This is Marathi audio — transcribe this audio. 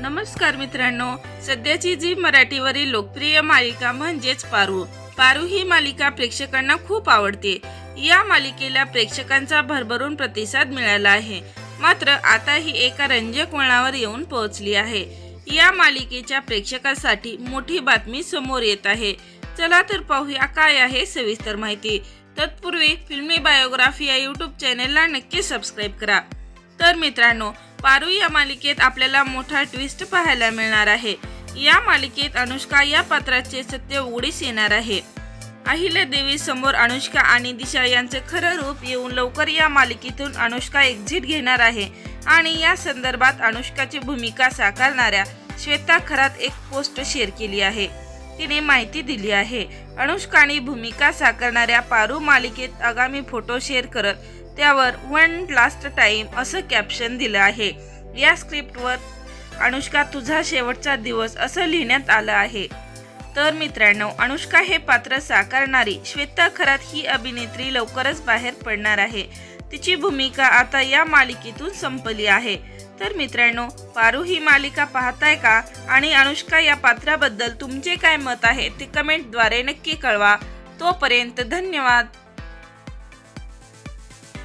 नमस्कार मित्रांनो सध्याची जी मराठीवरील लोकप्रिय मालिका म्हणजेच पारू. पारू ही मालिका प्रेक्षकांना खूप आवडते. या मालिकेला प्रेक्षकांचा भरभरून प्रतिसाद मिळाला आहे. मात्र आता ही एका रंजक वळणावर येऊन पोहोचली आहे. या मालिकेच्या प्रेक्षकासाठी मोठी बातमी समोर येत आहे. चला तर पाहूया काय आहे सविस्तर माहिती. तत्पूर्वी फिल्मी बायोग्राफी या यूट्यूब चॅनेलला नक्की सबस्क्राईब करा. तर मित्रांनो पारू या मालिकेत आपल्याला मोठा ट्विस्ट पाहायला मिळणार आहे. या मालिकेत अनुष्का या पात्राचे सत्य उघडीस येणार आहे. अहिल्या देवी समोर अनुष्का आणि दिशा यांचे खरं रूप येऊन लवकर या मालिकेतून अनुष्का एक्झिट घेणार आहे. आणि या संदर्भात अनुष्काची भूमिका साकारणाऱ्या श्वेता खरात एक पोस्ट शेअर केली आहे. तिने माहिती दिली आहे. अनुष्काने भूमिका साकारणाऱ्या पारू मालिकेत आगामी फोटो शेअर करत त्यावर वन लास्ट टाइम असं कॅप्शन दिलं आहे. या स्क्रिप्टवर अनुष्का तुझा शेवटचा दिवस असं लिहिण्यात आलं आहे. तर मित्रांनो अनुष्का हे पात्र साकारणारी श्वेता खरात ही अभिनेत्री लवकरच बाहेर पडणार आहे. तिची भूमिका आता या मालिकेतून संपली आहे. तर मित्रांनो पारू ही मालिका पाहताय का? आणि अनुष्का या पात्राबद्दल तुमचे काय मत आहे? ते कमेंटद्वारे नक्की कळवा. तोपर्यंत धन्यवाद.